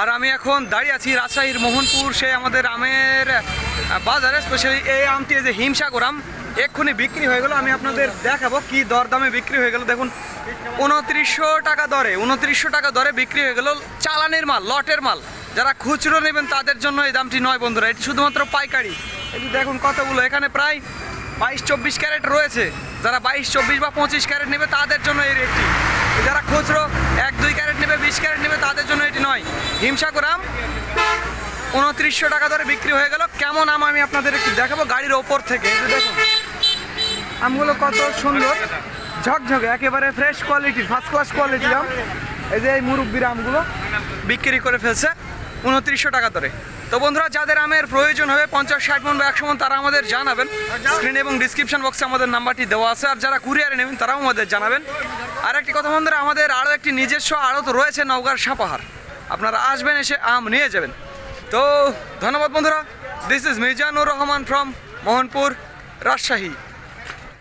আর আমি এখন দাঁড়িয়ে আছি রাজশাহীর মোহনপুর সে আমাদের আমের বাজারে স্পেশালি এই আমটি যে হিমসাগর আম, এক্ষুনি বিক্রি হয়ে গেল। আমি আপনাদের দেখাবো কি দর দামে বিক্রি হয়ে গেল। দেখুন, উনত্রিশশো টাকা দরে, উনত্রিশশো টাকা দরে বিক্রি হয়ে গেল চালানের মাল, লটের মাল। যারা খুচরো নেবেন, তাদের জন্য এই দামটি নয় বন্ধুরা, এটি শুধুমাত্র পাইকারি। যে দেখুন কতগুলো, এখানে প্রায় বাইশ চব্বিশ ক্যারেট রয়েছে। যারা বাইশ চব্বিশ বা পঁচিশ ক্যারেট নেবে, তাদের জন্য এই রেটটি। যারা খুচরো এক দুই ক্যারেট নেবে, বিশ ক্যারেট নেবে, তাদের জন্য এটি নয়। হিমসাগর আম উনত্রিশশো টাকা ধরে বিক্রি হয়ে গেল। কেমন আম আমি আপনাদের একটু দেখাবো গাড়ির ওপর থেকে? দেখুন, আমগুলো কত সুন্দর, ঝকঝকে, একেবারে ফ্রেশ কোয়ালিটির ফার্স্ট ক্লাস কোয়ালিটির আম। এই যে এই মুরব্বির আমগুলো বিক্রি করে ফেলছে উনত্রিশশো টাকা ধরে তো বন্ধুরা, যাদের আমের প্রয়োজন হবে, পঞ্চাশ, ষাট মন বা একশো মন, তারা আমাদের জানাবেন। স্ক্রিন এবং ডিসক্রিপশন বক্সে আমাদের নাম্বারটি দেওয়া আছে, আর যারা কুরিয়ারে নেবেন, তারাও আমাদের জানাবেন। আর একটি কথা বন্ধুরা, আমাদের আরও একটি নিজস্ব আড়ত রয়েছে নওগাঁর সাপাহার আপনারা আসবেন এসে আম নিয়ে যাবেন। তো ধন্যবাদ বন্ধুরা this is Mirjanur Rahman from Mohanpur, Rajshahi.